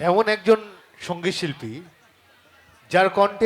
এমন একজন সংগীত শিল্পী যার কণ্ঠে